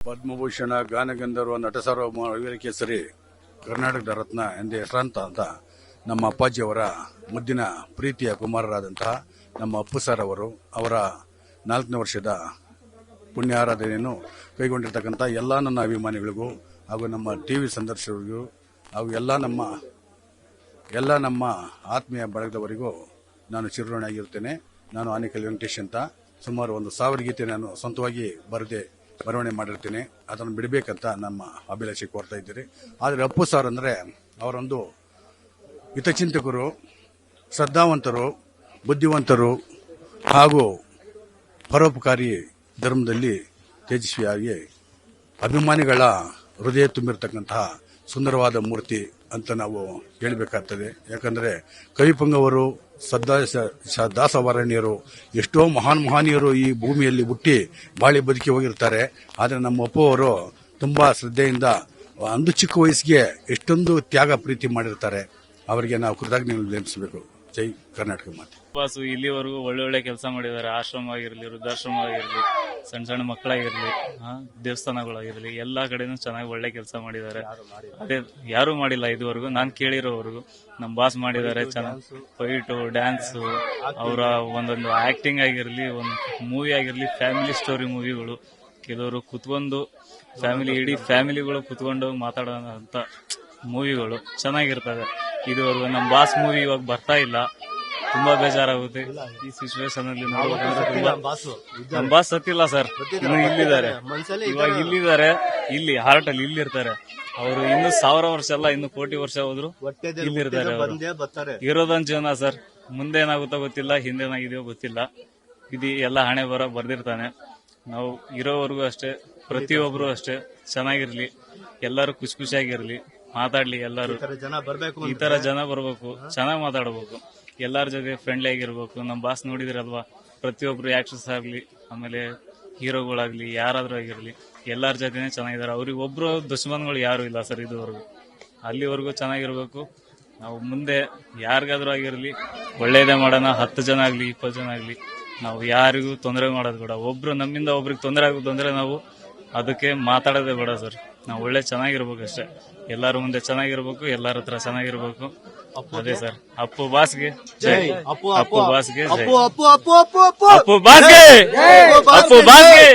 ಪದ್ಮಭೂಷಣ, ಗಾನಗಂಧರ್ವ ನಟ ಸಾರ್ವಭೌಮ ಕೇಸರಿ, ಕರ್ನಾಟಕದ ರತ್ನ ಎಂದೇ ಹೆಸರಂತ ಅಂತ ನಮ್ಮ ಅಪ್ಪಾಜಿಯವರ ಮುದ್ದಿನ ಪ್ರೀತಿಯ ಕುಮಾರರಾದಂತಹ ನಮ್ಮ ಅಪ್ಪು ಸರ್ ಅವರು, ಅವರ ನಾಲ್ಕನೇ ವರ್ಷದ ಪುಣ್ಯ ಆರಾಧನೆಯನ್ನು ಕೈಗೊಂಡಿರ್ತಕ್ಕಂಥ ಎಲ್ಲ ನನ್ನ ಅಭಿಮಾನಿಗಳಿಗೂ ಹಾಗೂ ನಮ್ಮ ಟಿ ವಿ ಸಂದರ್ಶಕರಿಗೂ ಹಾಗೂ ಎಲ್ಲ ನಮ್ಮ ಎಲ್ಲ ನಮ್ಮ ಆತ್ಮೀಯ ಬಳಗದವರಿಗೂ ನಾನು ಚಿರಋಣಿಯಾಗಿರುತ್ತೇನೆ ನಾನು ಆನಿಕಲ್ ವೆಂಕಟೇಶ್ ಅಂತ ಸುಮಾರು ಒಂದು ಸಾವಿರ ಗೀತೆ ನಾನು ಸ್ವಂತವಾಗಿ ಬರದೆ ಬರವಣೆ ಮಾಡಿರ್ತೀನಿ. ಅದನ್ನು ಬಿಡಬೇಕಂತ ನಮ್ಮ ಅಭಿಲಾಷೆ ಕೋರ್ತಾ ಇದ್ದೀರಿ. ಆದರೆ ಅಪ್ಪು ಸರ್ ಅಂದರೆ ಅವರೊಂದು ಹಿತಚಿಂತಕರು, ಶ್ರದ್ಧಾವಂತರು, ಬುದ್ಧಿವಂತರು ಹಾಗೂ ಪರೋಪಕಾರಿ ಧರ್ಮದಲ್ಲಿ ತೇಜಸ್ವಿಯಾಗಿ ಅಭಿಮಾನಿಗಳ ಹೃದಯ ತುಂಬಿರತಕ್ಕಂತಹ ಸುಂದರವಾದ ಮೂರ್ತಿ ಅಂತ ನಾವು ಹೇಳಬೇಕಾಗ್ತದೆ. ಯಾಕಂದರೆ ಕವಿಪಂಗವರು ಸದ್ದಾ ದಾಸವರಣ್ಯರು ಎಷ್ಟೋ ಮಹಾನ್ ಮಹಾನೀಯರು ಈ ಭೂಮಿಯಲ್ಲಿ ಹುಟ್ಟಿ ಬಾಳಿ ಬದುಕಿ ಹೋಗಿರ್ತಾರೆ. ಆದರೆ ನಮ್ಮ ಅಪ್ಪವರು ಅವರು ತುಂಬಾ ಶ್ರದ್ಧೆಯಿಂದ ಅಂದು ಚಿಕ್ಕ ವಯಸ್ಸಿಗೆ ಎಷ್ಟೊಂದು ತ್ಯಾಗ ಪ್ರೀತಿ ಮಾಡಿರ್ತಾರೆ. ಅವರಿಗೆ ನಾವು ಕೃತಜ್ಞ ನೆನಪಿಸಬೇಕು ಜೈ ಕರ್ನಾಟಕ ಮಾತೆ. ಇಲ್ಲಿವರೆಗೂ ಒಳ್ಳೊಳ್ಳೆ ಕೆಲಸ ಮಾಡಿದ್ದಾರೆ. ಆಶ್ರಮ ಆಗಿರಲಿ ವೃದ್ಧಾಶ್ರಮ ಆಗಿರ್ಲಿ ಸಣ್ಣ ಸಣ್ಣ ಮಕ್ಕಳಾಗಿರ್ಲಿ ಆ, ದೇವಸ್ಥಾನಗಳಾಗಿರ್ಲಿ ಎಲ್ಲಾ ಕಡೆನೂ ಚೆನ್ನಾಗಿ ಒಳ್ಳೆ ಕೆಲಸ ಮಾಡಿದ್ದಾರೆ. ಅದೇ ಯಾರು ಮಾಡಿಲ್ಲ ಇದುವರೆಗೂ. ನಾನ್ ಕೇಳಿರೋವರೆಗೂ. ನಮ್ ಬಾಸ್ ಮಾಡಿದ್ದಾರೆ ಚೆನ್ನಾಗಿ ಫೈಟು ಡ್ಯಾನ್ಸ್ ಅವರ ಒಂದೊಂದು ಆಕ್ಟಿಂಗ್ ಆಗಿರ್ಲಿ ಒಂದು ಮೂವಿ ಆಗಿರ್ಲಿ ಫ್ಯಾಮಿಲಿ ಸ್ಟೋರಿ ಮೂವಿಗಳು ಕೆಲವರು ಕುತ್ಕೊಂಡು ಫ್ಯಾಮಿಲಿ ಇಡೀ ಫ್ಯಾಮಿಲಿಗಳು ಕುತ್ಕೊಂಡು ಮಾತಾಡೋಂತ ಮೂವಿಗಳು ಚೆನ್ನಾಗಿರ್ತವೆ. ಇದುವರೆಗೂ ನಮ್ಮ ಬಾಸ್ ಮೂವಿ ಇವಾಗ ಬರ್ತಾ ಇಲ್ಲ. ತುಂಬಾ ಬೇಜಾರಾಗುತ್ತೆ. ಈ ಸಿಚುವೇಶನ್ ಅಲ್ಲಿ ನೋಡ್ಬೇಕಂದ್ರೆ ತುಂಬಾ ನಮ್ಮ ಬಾಸ್ ಸತ್ತಿಲ್ಲ ಸರ್. ಇನ್ನು ಇಲ್ಲಿದ್ದಾರೆ. ಇವಾಗ ಇಲ್ಲಿದ್ದಾರೆ. ಇಲ್ಲಿ ಹಾರ್ಟ್ ಅಲ್ಲಿ ಇಲ್ಲಿರ್ತಾರೆ. ಅವರು ಇನ್ನು ಸಾವಿರ ವರ್ಷ ಅಲ್ಲ ಇನ್ನು ಕೋಟಿ ವರ್ಷ ಹೋದ್ರು ಇಲ್ಲಿರ್ತಾರೆ ಅವರು. ಇರೋದೊಂದ್ ಜೀವನ ಸರ್. ಮುಂದೆ ಏನಾಗುತ್ತೋ ಗೊತ್ತಿಲ್ಲ ಹಿಂದೆ ಏನಾಗಿದೆಯೋ ಗೊತ್ತಿಲ್ಲ. ಇದು ಎಲ್ಲ ಹಣೆ ಬರ ಬರ್ದಿರ್ತಾನೆ. ನಾವು ಇರೋವರೆಗೂ ಅಷ್ಟೇ ಪ್ರತಿಯೊಬ್ರು ಅಷ್ಟೇ. ಚೆನ್ನಾಗಿರ್ಲಿ. ಎಲ್ಲರೂ ಖುಷಿ ಖುಷಿಯಾಗಿರ್ಲಿ. ಮಾತಾಡ್ಲಿ ಎಲ್ಲರೂ. ಜನ ಬರ್ಬೇಕು ಈ ತರ ಜನ ಬರ್ಬೇಕು. ಚೆನ್ನಾಗಿ ಮಾತಾಡ್ಬೇಕು. ಎಲ್ಲಾರ ಜೊತೆ ಫ್ರೆಂಡ್ಲಿ ಆಗಿರ್ಬೇಕು. ನಮ್ಮ ಬಾಸ್ ನೋಡಿದಿರಲ್ವಾ? ಪ್ರತಿಯೊಬ್ರು ಆಕ್ಟ್ರೆಸ್ ಆಗಲಿ, ಆಮೇಲೆ ಹೀರೋಗಳಾಗ್ಲಿ, ಯಾರಾದ್ರೂ ಆಗಿರಲಿ, ಎಲ್ಲರ ಜೊತೆನೆ ಚೆನ್ನಾಗಿದ್ದಾರೆ. ಅವ್ರಿಗೆ ಒಬ್ರು ದುಶ್ಮನ್ಗಳು ಯಾರು ಇಲ್ಲ ಸರ್ ಇದುವರೆಗೂ. ಅಲ್ಲಿವರೆಗೂ ಚೆನ್ನಾಗಿರ್ಬೇಕು. ನಾವು ಮುಂದೆ ಯಾರಿಗಾದ್ರೂ ಆಗಿರಲಿ, ಒಳ್ಳೇದೇ ಮಾಡೋಣ, ಹತ್ತು ಜನ ಆಗಲಿ, ಇಪ್ಪತ್ತು ಜನ ಆಗಲಿ, ನಾವು ಯಾರಿಗೂ ತೊಂದರೆ ಮಾಡೋದು ಬೇಡ. ಒಬ್ರು ನಮ್ಮಿಂದ ಒಬ್ರಿಗೆ ತೊಂದರೆ ಆಗೋದು ಅಂದರೆ ನಾವು ಅದಕ್ಕೆ ಮಾತಾಡೋದೇ ಬೇಡ ಸರ್. ನಾವು ಒಳ್ಳೆ ಚೆನ್ನಾಗಿರ್ಬೇಕು ಅಷ್ಟೇ ಎಲ್ಲರ ಮುಂದೆ ಚೆನ್ನಾಗಿರ್ಬೇಕು ಎಲ್ಲಾರ ಹತ್ರ ಚೆನ್ನಾಗಿರ್ಬೇಕು ಅದೇ ಸರ್ ಅಪ್ಪು ಬಾಸ್ಗೆ ಜೈ ಅಪ್ಪು ಅಪ್ಪು ಬಾಸ್ಗೆ ಜೈ ಅಪ್ಪು ಅಪ್ಪು ಅಪ್ಪು ಅಪ್ಪು ಅಪ್ಪು ಅಪ್ಪು ಬಾಸ್ಗೆ ಅಪ್ಪು ಬಾಸ್ಗೆ